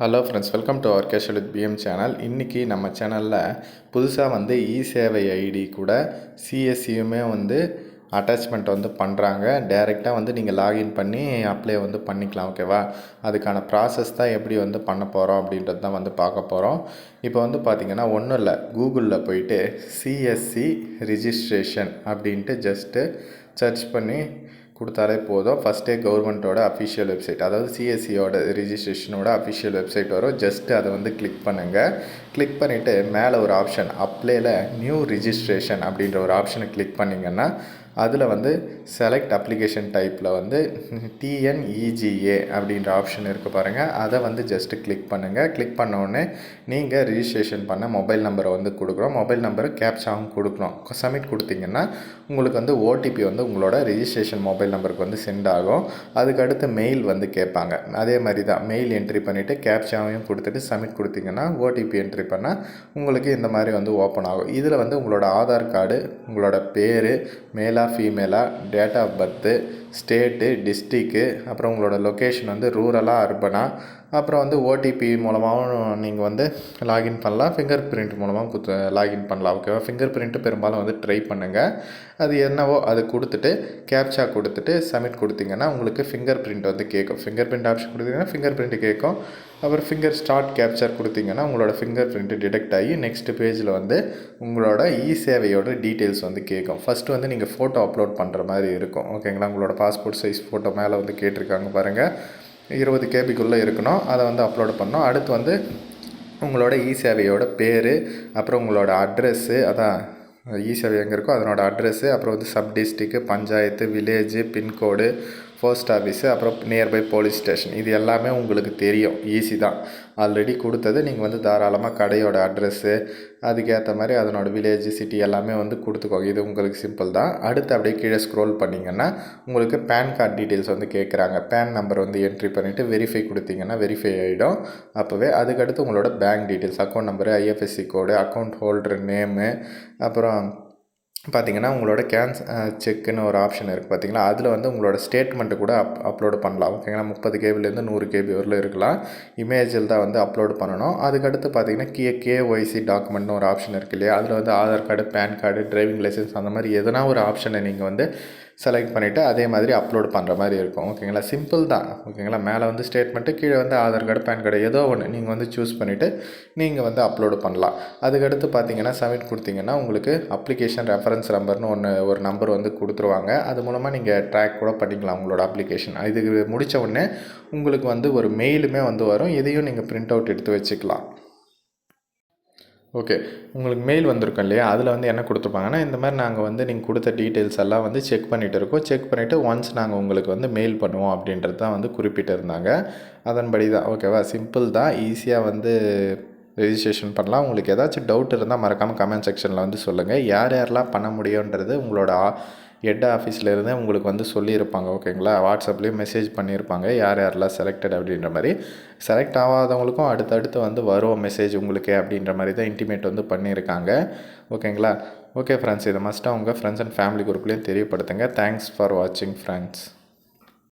Hello friends welcome to our casual with PM channel இன்றைக்கி நம்ம சேனலில் புதுசாக வந்து இ சேவை ஐடி கூட சிஎஸ்சியுமே வந்து அட்டாச்மெண்ட் வந்து பண்ணுறாங்க டைரெக்டாக வந்து நீங்கள் லாகின் பண்ணி அப்ளை வந்து பண்ணிக்கலாம் ஓகேவா அதுக்கான ப்ராசஸ் தான் எப்படி வந்து பண்ண போகிறோம் அப்படின்றது தான் வந்து பார்க்க போகிறோம் இப்போ வந்து பார்த்திங்கன்னா ஒன்றும் இல்லை கூகுளில் போயிட்டு சிஎஸ்சி ரிஜிஸ்ட்ரேஷன் அப்படின்ட்டு ஜஸ்ட்டு சர்ச் பண்ணி கொடுத்தாலே போதும். ஃபஸ்ட்டே கவர்மெண்ட்டோட அஃபிஷியல் வெப்சைட் அதாவது சிஎஸ்சியோட ரிஜிஸ்ட்ரேஷனோட அஃபிஷியல் வெப்சைட் வரும். ஜஸ்ட்டு அதை வந்து கிளிக் பண்ணுங்கள் கிளிக் பண்ணிவிட்டு மேலே ஒரு ஆப்ஷன் அப்ளேல நியூ ரிஜிஸ்ட்ரேஷன் அப்படின்ற ஒரு ஆப்ஷனை கிளிக் பண்ணிங்கன்னா அதில் வந்து செலக்ட் அப்ளிகேஷன் டைப்பில் வந்து டிஎன்இஜிஏ அப்படின்ற ஆப்ஷன் இருக்குது பாருங்கள் அதை வந்து ஜஸ்ட்டு கிளிக் பண்ணுங்கள் கிளிக் பண்ணோடனே நீங்கள் ரிஜிஸ்ட்ரேஷன் பண்ண மொபைல் நம்பரை வந்து கொடுக்குறோம். மொபைல் நம்பரு கேப்சாவும் கொடுக்குறோம் சப்மிட் கொடுத்தீங்கன்னா உங்களுக்கு வந்து ஓடிபி வந்து உங்களோட ரிஜிஸ்ட்ரேஷன் மொபைல் நம்பருக்கு வந்து சென்ட் ஆகும். அதுக்கு அடுத்து மெயில் வந்து கேட்பாங்க. அதே மாதிரி தான். மெயில் என்ட்ரி பண்ணிவிட்டு கேப்சாவையும் கொடுத்துட்டு சப்மிட் கொடுத்தீங்கன்னா ஓடிபி என்ட்ரி பண்ணால் உங்களுக்கு இந்த மாதிரி வந்து ஓப்பன் ஆகும். இதில் வந்து உங்களோட ஆதார் கார்டு உங்களோட பேர் மேலே ஃபீமேலா date of birth state district அப்புறம் உங்களோட லொக்கேஷன் வந்து ரூரலாக அர்பனா அப்புறம் வந்து ஓடிபி மூலமாகவும் நீங்கள் வந்து லாகின் பண்ணலாம். ஃபிங்கர் பிரிண்ட் மூலமாக குத்து லாகின் பண்ணலாம். ஓகேவா ஃபிங்கர் பிரிண்ட்டு பெரும்பாலும் வந்து ட்ரை பண்ணுங்கள் அது என்னவோ அது கொடுத்துட்டு கேப்சா கொடுத்துட்டு சப்மிட் கொடுத்தீங்கன்னா உங்களுக்கு ஃபிங்கர் பிரிண்ட் வந்து கேட்கும். ஃபிங்கர் பிரிண்ட் ஆப்ஷன் கொடுத்தீங்கன்னா ஃபிங்கர் பிரிண்ட் கேட்கும். அப்புறம் ஃபிங்கர் ஸ்டார்ட் கேப்சர் கொடுத்தீங்கன்னா உங்களோட ஃபிங்கர் பிரிண்ட்டு டிடெக்ட் ஆகி நெக்ஸ்ட் பேஜில் வந்து உங்களோட இ சேவையோட டீட்டெயில்ஸ் வந்து கேட்கும். ஃபஸ்ட்டு வந்து நீங்கள் ஃபோட்டோ அப்லோட் பண்ணுற மாதிரி இருக்கும். ஓகேங்களா உங்களோட பாஸ்போர்ட் சைஸ் ஃபோட்டோ மேலே வந்து கேட்டிருக்காங்க பாருங்கள் இருபது கேபிக்குள்ளே இருக்கணும். அதை வந்து அப்லோடு பண்ணோம் அடுத்து வந்து உங்களோட இ சேவையோட பேர் அப்புறம் உங்களோட அட்ரெஸ்ஸு அதான் இ சேவை எங்கே இருக்கோ அதனோட அட்ரெஸ்ஸு அப்புறம் வந்து sub district panchayat village pin code post office அப்புறம் நியர்பை போலீஸ் ஸ்டேஷன் இது எல்லாமே உங்களுக்கு தெரியும். ஈஸி தான். ஆல்ரெடி கொடுத்தது நீங்கள் வந்து தாராளமாக கடையோட அட்ரெஸ்ஸு அதுக்கேற்ற மாதிரி அதனோட வில்லேஜ் சிட்டி எல்லாமே வந்து கொடுத்துக்கோங்க. இது உங்களுக்கு சிம்பிள் தான். அடுத்து அப்படியே கீழே ஸ்க்ரோல் பண்ணிங்கன்னா உங்களுக்கு பேன் கார்டு டீட்டெயில்ஸ் வந்து கேட்குறாங்க பேன் நம்பர் வந்து என்ட்ரி பண்ணிவிட்டு வெரிஃபை கொடுத்தீங்கன்னா வெரிஃபை ஆகிடும் அப்போவே அதுக்கடுத்து உங்களோட bank details account number IFSC code account holder name அப்புறம் பார்த்தீங்கன்னா உங்களோட கேன்ஸ் செக்குன்னு ஒரு ஆப்ஷன் இருக்குது பார்த்தீங்களா அதில் வந்து உங்களோட ஸ்டேட்மெண்ட்டு கூட அப் அப்லோடு பண்ணலாம். ஓகேங்களா? முப்பது கேபிலேருந்து நூறு கேபி வரல இருக்கலாம். இமேஜில் தான் வந்து அப்லோடு பண்ணணும். அதுக்கடுத்து பார்த்தீங்கன்னா கே கேஒய்சி டாக்குமெண்ட்னு ஒரு ஆப்ஷன் இருக்குது இல்லையா? அதில் வந்து Aadhaar card PAN card driving licence அந்த மாதிரி எதனா ஒரு ஆப்ஷனை நீங்கள் வந்து செலக்ட் பண்ணிவிட்டு அதே மாதிரி அப்லோட் பண்ணுற மாதிரி இருக்கும். ஓகேங்களா சிம்பிள் தான். ஓகேங்களா மேலே வந்து ஸ்டேட்மெண்ட்டு கீழே வந்து ஆதார் கார்டு பேன் கார்டு ஏதோ ஒன்று நீங்கள் வந்து சூஸ் பண்ணிவிட்டு நீங்கள் வந்து அப்லோடு பண்ணலாம். அதுக்கடுத்து பார்த்தீங்கன்னா சப்மிட் கொடுத்தீங்கன்னா உங்களுக்கு அப்ளிகேஷன் ரெஃபரன்ஸ் நம்பர்னு ஒன்று ஒரு நம்பர் வந்து கொடுத்துருவாங்க. அது மூலமாக நீங்கள் ட்ராக் கூட பண்ணிக்கலாம் உங்களோட அப்ளிகேஷன் இதுக்கு முடித்த உடனே உங்களுக்கு வந்து ஒரு மெயிலுமே வந்து வரும். இதையும் நீங்கள் பிரிண்ட் அவுட் எடுத்து வச்சுக்கலாம். ஓகே உங்களுக்கு மெயில் வந்திருக்கும் இல்லையா? அதில் வந்து என்ன கொடுத்துருப்பாங்கன்னா இந்த மாதிரி நாங்கள் வந்து நீங்கள் கொடுத்த டீட்டெயில்ஸ் எல்லாம் வந்து செக் பண்ணிகிட்டு இருக்கோம். செக் பண்ணிவிட்டு ஒன்ஸ் நாங்கள் உங்களுக்கு வந்து மெயில் பண்ணுவோம் அப்படின்றது தான் வந்து குறிப்பிட்டிருந்தாங்க. அதன்படி தான். ஓகேவா சிம்பிள் தான். ஈஸியாக வந்து ரெஜிஸ்ட்ரேஷன் பண்ணலாம். உங்களுக்கு ஏதாச்சும் டவுட் இருந்தால் மறக்காமல் கமெண்ட் செக்ஷனில் வந்து சொல்லுங்கள் யார் யாரெல்லாம் பண்ண முடியுன்றது உங்களோட ஹெட் ஆஃபீஸ்லேருந்தே உங்களுக்கு வந்து சொல்லியிருப்பாங்க ஓகேங்களா? வாட்ஸ்அப்லேயும் மெசேஜ் பண்ணியிருப்பாங்க யார் யாரெல்லாம் செலக்டட் அப்படின்ற மாதிரி. செலக்ட் ஆகாதவங்களுக்கும் அடுத்தடுத்து வந்து வரும் மெசேஜ் உங்களுக்கு அப்படின்ற மாதிரி தான் இன்டிமேட் வந்து பண்ணியிருக்காங்க ஓகேங்களா? ஓகே ஃப்ரெண்ட்ஸ் இதை மஸ்ட்டாக உங்கள் ஃப்ரெண்ட்ஸ் அண்ட் ஃபேமிலி குரூப்லேயும் தெரியப்படுத்துங்க. தேங்க்ஸ் ஃபார் வாட்சிங் ஃப்ரெண்ட்ஸ்